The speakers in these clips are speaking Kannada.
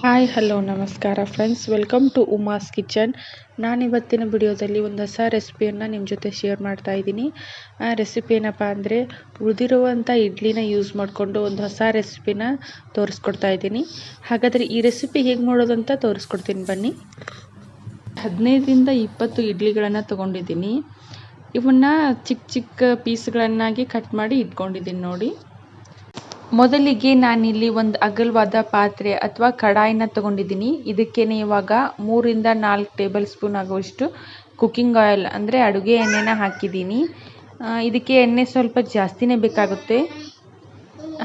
ಹಾಯ್ ಹಲೋ ನಮಸ್ಕಾರ friends welcome to Uma's kitchen ನಾನು ಇವತ್ತಿನ ವಿಡಿಯೋದಲ್ಲಿ ಒಂದು ಹೊಸ ರೆಸಿಪಿಯನ್ನು ನಿಮ್ಮ ಜೊತೆ ಶೇರ್ ಮಾಡ್ತಾ ಇದ್ದೀನಿ. ಆ ರೆಸಿಪಿ ಏನಪ್ಪ ಅಂದರೆ ಉಳಿದಿರುವಂಥ ಇಡ್ಲಿನ ಯೂಸ್ ಮಾಡಿಕೊಂಡು ಒಂದು ಹೊಸ ರೆಸಿಪಿನ ತೋರಿಸ್ಕೊಡ್ತಾ ಇದ್ದೀನಿ. ಹಾಗಾದರೆ ಈ ರೆಸಿಪಿ ಹೇಗೆ ಮಾಡೋದು ಅಂತ ತೋರಿಸ್ಕೊಡ್ತೀನಿ ಬನ್ನಿ. ಹದಿನೈದರಿಂದ ಇಪ್ಪತ್ತು ಇಡ್ಲಿಗಳನ್ನು ತೊಗೊಂಡಿದ್ದೀನಿ. ಇವನ್ನ ಚಿಕ್ಕ ಚಿಕ್ಕ ಪೀಸ್ಗಳನ್ನಾಗಿ ಕಟ್ ಮಾಡಿ ಇಟ್ಕೊಂಡಿದ್ದೀನಿ ನೋಡಿ. ಮೊದಲಿಗೆ ನಾನಿಲ್ಲಿ ಒಂದು ಅಗಲವಾದ ಪಾತ್ರೆ ಅಥವಾ ಕಡಾಯಿನ ತಗೊಂಡಿದ್ದೀನಿ. ಇದಕ್ಕೇನೆ ಇವಾಗ ಮೂರಿಂದ ನಾಲ್ಕು ಟೇಬಲ್ ಸ್ಪೂನ್ ಆಗುವಷ್ಟು ಕುಕ್ಕಿಂಗ್ ಆಯಿಲ್, ಅಂದರೆ ಅಡುಗೆ ಎಣ್ಣೆನ ಹಾಕಿದ್ದೀನಿ. ಇದಕ್ಕೆ ಎಣ್ಣೆ ಸ್ವಲ್ಪ ಜಾಸ್ತಿನೇ ಬೇಕಾಗುತ್ತೆ.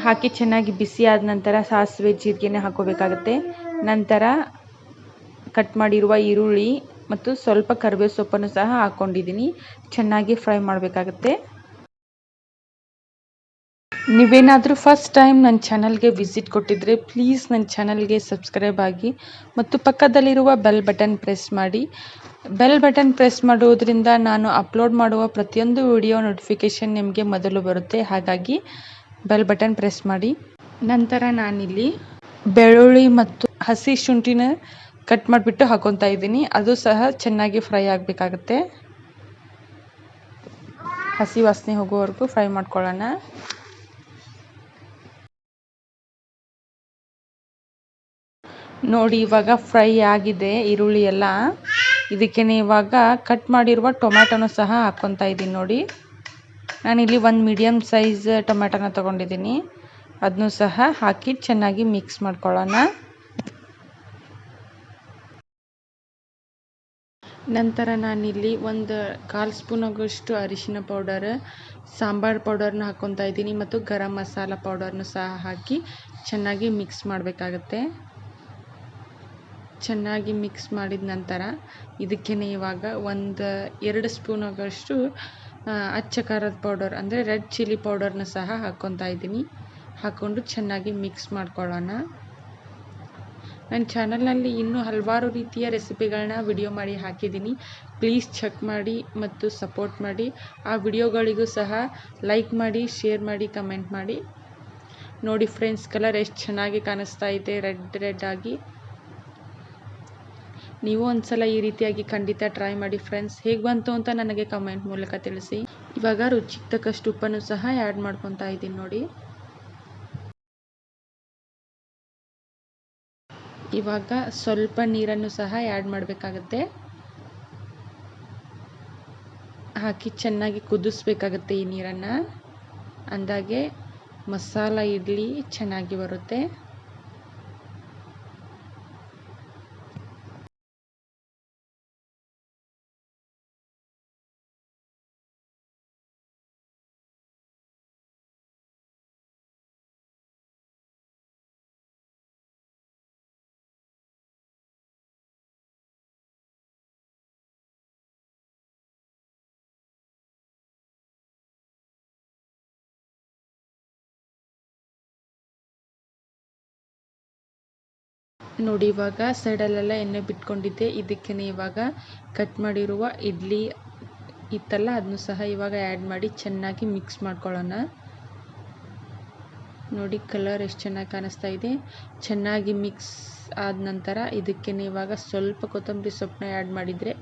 ಹಾಕಿ ಚೆನ್ನಾಗಿ ಬಿಸಿ ಆದ ನಂತರ ಸಾಸಿವೆ, ಜೀರಿಗೆನ ಹಾಕೋಬೇಕಾಗುತ್ತೆ. ನಂತರ ಕಟ್ ಮಾಡಿರುವ ಈರುಳ್ಳಿ ಮತ್ತು ಸ್ವಲ್ಪ ಕರಿಬೇವು ಸೊಪ್ಪನ್ನು ಸಹ ಹಾಕ್ಕೊಂಡಿದ್ದೀನಿ ಚೆನ್ನಾಗಿ ಫ್ರೈ ಮಾಡಬೇಕಾಗುತ್ತೆ. ನೀವೇನಾದರೂ ಫಸ್ಟ್ ಟೈಮ್ ನನ್ನ ಚಾನಲ್ಗೆ ವಿಸಿಟ್ ಕೊಟ್ಟಿದ್ದರೆ ಪ್ಲೀಸ್ ನನ್ನ ಚಾನಲ್ಗೆ ಸಬ್ಸ್ಕ್ರೈಬ್ ಆಗಿ ಮತ್ತು ಪಕ್ಕದಲ್ಲಿರುವ ಬೆಲ್ ಬಟನ್ ಪ್ರೆಸ್ ಮಾಡಿ. ಬೆಲ್ ಬಟನ್ ಪ್ರೆಸ್ ಮಾಡುವುದರಿಂದ ನಾನು ಅಪ್ಲೋಡ್ ಮಾಡುವ ಪ್ರತಿಯೊಂದು ವಿಡಿಯೋ ನೋಟಿಫಿಕೇಷನ್ ನಿಮಗೆ ಮೊದಲು ಬರುತ್ತೆ. ಹಾಗಾಗಿ ಬೆಲ್ ಬಟನ್ ಪ್ರೆಸ್ ಮಾಡಿ. ನಂತರ ನಾನಿಲ್ಲಿ ಬೆಳ್ಳುಳ್ಳಿ ಮತ್ತು ಹಸಿ ಶುಂಠಿನ ಕಟ್ ಮಾಡಿಬಿಟ್ಟು ಹಾಕೊತಾ ಇದ್ದೀನಿ. ಅದು ಸಹ ಚೆನ್ನಾಗಿ ಫ್ರೈ ಆಗಬೇಕಾಗತ್ತೆ. ಹಸಿ ವಾಸನೆ ಹೋಗೋವರೆಗೂ ಫ್ರೈ ಮಾಡ್ಕೊಳ್ಳೋಣ. ನೋಡಿ, ಇವಾಗ ಫ್ರೈ ಆಗಿದೆ ಈರುಳ್ಳಿ ಎಲ್ಲ. ಇದಕ್ಕೆ ಇವಾಗ ಕಟ್ ಮಾಡಿರುವ ಟೊಮ್ಯಾಟೊನೂ ಸಹ ಹಾಕ್ಕೊತಾ ಇದ್ದೀನಿ ನೋಡಿ. ನಾನಿಲ್ಲಿ ಒಂದು ಮೀಡಿಯಮ್ ಸೈಜ್ ಟೊಮ್ಯಾಟೊನ ತೊಗೊಂಡಿದ್ದೀನಿ. ಅದನ್ನು ಸಹ ಹಾಕಿ ಚೆನ್ನಾಗಿ ಮಿಕ್ಸ್ ಮಾಡ್ಕೊಳ್ಳೋಣ. ನಂತರ ನಾನಿಲ್ಲಿ ಒಂದು ಕಾಲು ಸ್ಪೂನ್ ಆಗೋಷ್ಟು ಅರಿಶಿನ ಪೌಡರ್, ಸಾಂಬಾರ್ ಪೌಡರ್ನ ಹಾಕ್ಕೊತಾ ಇದ್ದೀನಿ ಮತ್ತು ಗರಂ ಮಸಾಲ ಪೌಡರ್ನು ಸಹ ಹಾಕಿ ಚೆನ್ನಾಗಿ ಮಿಕ್ಸ್ ಮಾಡಬೇಕಾಗತ್ತೆ. ಚೆನ್ನಾಗಿ ಮಿಕ್ಸ್ ಮಾಡಿದ ನಂತರ ಇದಕ್ಕೆ ಇವಾಗ ಒಂದು ಎರಡು ಸ್ಪೂನ್ ಆಗೋಷ್ಟು ಅಚ್ಚ ಖಾರದ ಪೌಡರ್ ಅಂದರೆ ರೆಡ್ ಚಿಲ್ಲಿ ಪೌಡರ್ನ ಸಹ ಹಾಕ್ಕೊತಾ ಇದ್ದೀನಿ. ಹಾಕ್ಕೊಂಡು ಚೆನ್ನಾಗಿ ಮಿಕ್ಸ್ ಮಾಡ್ಕೊಳ್ಳೋಣ. ನನ್ನ ಚಾನಲ್ನಲ್ಲಿ ಇನ್ನೂ ಹಲವಾರು ರೀತಿಯ ರೆಸಿಪಿಗಳನ್ನ ವಿಡಿಯೋ ಮಾಡಿ ಹಾಕಿದ್ದೀನಿ. ಪ್ಲೀಸ್ ಚೆಕ್ ಮಾಡಿ ಮತ್ತು ಸಪೋರ್ಟ್ ಮಾಡಿ. ಆ ವಿಡಿಯೋಗಳಿಗೂ ಸಹ ಲೈಕ್ ಮಾಡಿ ಶೇರ್ ಮಾಡಿ ಕಮೆಂಟ್ ಮಾಡಿ. ನೋಡಿ ಫ್ರೆಂಡ್ಸ್ ಕಲರ್ ಎಷ್ಟು ಚೆನ್ನಾಗಿ ಕಾಣಿಸ್ತಾ ಇದೆ ರೆಡ್ ರೆಡ್ ಆಗಿ. ನೀವು ಒಂದ್ಸಲ ಈ ರೀತಿಯಾಗಿ ಖಂಡಿತ ಟ್ರೈ ಮಾಡಿ ಫ್ರೆಂಡ್ಸ್ ಹೇಗೆ ಬಂತು ಅಂತ ನನಗೆ ಕಮೆಂಟ್ ಮೂಲಕ ತಿಳಿಸಿ. ಇವಾಗ ರುಚಿಗೆ ತಕ್ಕಷ್ಟು ಉಪ್ಪನ್ನು ಸಹ ಆ್ಯಡ್ ಮಾಡ್ಕೊತಾ ಇದ್ದೀನಿ ನೋಡಿ. ಇವಾಗ ಸ್ವಲ್ಪ ನೀರನ್ನು ಸಹ ಆ್ಯಡ್ ಮಾಡಬೇಕಾಗತ್ತೆ. ಹಾಕಿ ಚೆನ್ನಾಗಿ ಕುದಿಸ್ಬೇಕಾಗತ್ತೆ ಈ ನೀರನ್ನು. ಅಂದಾಗೆ ಮಸಾಲ, ಇಡ್ಲಿ ಚೆನ್ನಾಗಿ ಬರುತ್ತೆ. ನೋಡಿ, ಇವಾಗ ಸೈಡಲ್ಲೆಲ್ಲ ಎಣ್ಣೆ ಬಿಟ್ಕೊಂಡಿದ್ದೆ. ಇದಕ್ಕೆ ಇವಾಗ ಕಟ್ ಮಾಡಿರುವ ಇಡ್ಲಿ ಇತ್ತಲ್ಲ ಅದನ್ನು ಸಹ ಇವಾಗ ಆ್ಯಡ್ ಮಾಡಿ ಚೆನ್ನಾಗಿ ಮಿಕ್ಸ್ ಮಾಡ್ಕೊಳ್ಳೋಣ. ನೋಡಿ ಕಲರ್ ಎಷ್ಟು ಚೆನ್ನಾಗಿ ಕಾಣಿಸ್ತಾ ಇದೆ. ಚೆನ್ನಾಗಿ ಮಿಕ್ಸ್ ಆದ ನಂತರ ಇದಕ್ಕೆ ಇವಾಗ ಸ್ವಲ್ಪ ಕೊತ್ತಂಬರಿ ಸೊಪ್ಪನ್ನ ಆ್ಯಡ್ ಮಾಡಿದರೆ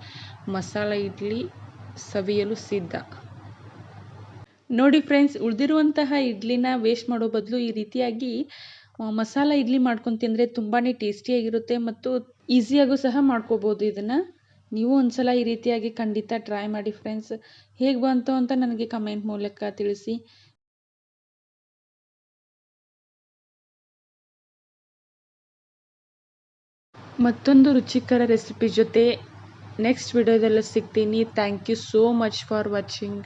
ಮಸಾಲ ಇಡ್ಲಿ ಸವಿಯಲು ಸಿದ್ಧ. ನೋಡಿ ಫ್ರೆಂಡ್ಸ್ ಉಳಿದಿರುವಂತಹ ಇಡ್ಲಿನ ವೇಸ್ಟ್ ಮಾಡೋ ಬದಲು ಈ ರೀತಿಯಾಗಿ ಮಸಾಲ ಇಡ್ಲಿ ಮಾಡ್ಕೊಂಡು ತಿಂದರೆ ತುಂಬಾ ಟೇಸ್ಟಿಯಾಗಿರುತ್ತೆ ಮತ್ತು ಈಸಿಯಾಗೂ ಸಹ ಮಾಡ್ಕೋಬೋದು ಇದನ್ನು. ನೀವು ಒಂದ್ಸಲ ಈ ರೀತಿಯಾಗಿ ಖಂಡಿತ ಟ್ರೈ ಮಾಡಿ ಫ್ರೆಂಡ್ಸ್ ಹೇಗೆ ಬಂತು ಅಂತ ನನಗೆ ಕಮೆಂಟ್ ಮೂಲಕ ತಿಳಿಸಿ. ಮತ್ತೊಂದು ರುಚಿಕರ ರೆಸಿಪಿ ಜೊತೆ ನೆಕ್ಸ್ಟ್ ವಿಡಿಯೋದಲ್ಲಿ ಸಿಗ್ತೀನಿ. Thank you so much for watching